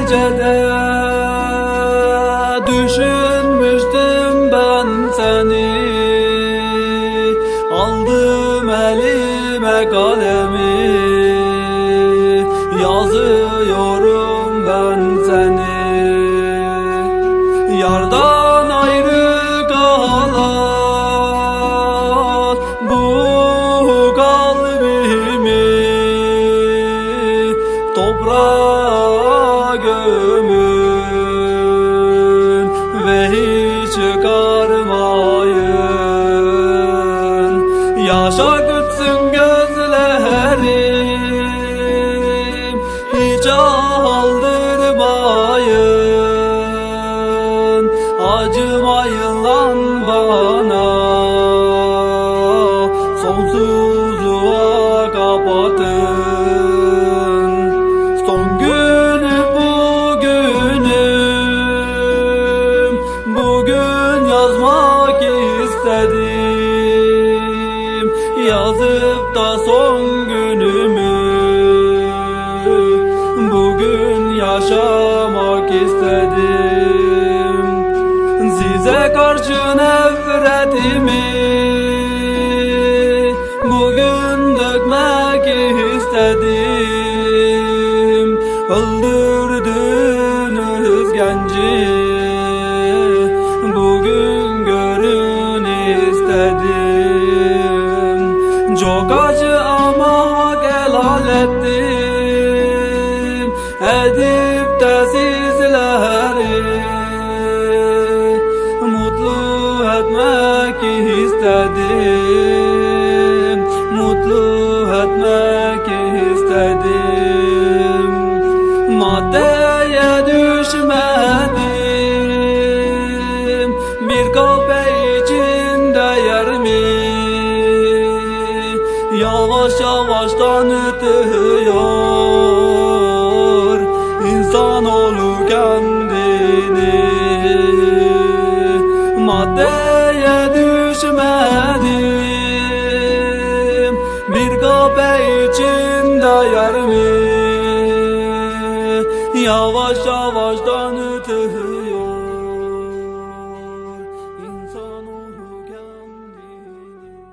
gecede Düşünmüştüm ben seni. Aldım elime kalemi. Yazıyorum ben seni. Yardan ayrı kalan Bu kalbimi. Toprağa gömün Ve hiç çıkarmayın yazmak istedim. Yazıp da son günümü Bugün yaşamak istedim. Size karşı nefretimi Bugün dökmek istedim. Öldürdünüz genci istedim Çok acı ama helal ettim Edip de sizleri Mutlu etmek istedim. Mutlu etmek istedim. Maddeye düşmedim. Bir kahve yavaştan ötüyor İnsanoğlu kendini. Maddeye düşmedim. Bir kahve içinde yer mi? Yavaş yavaştan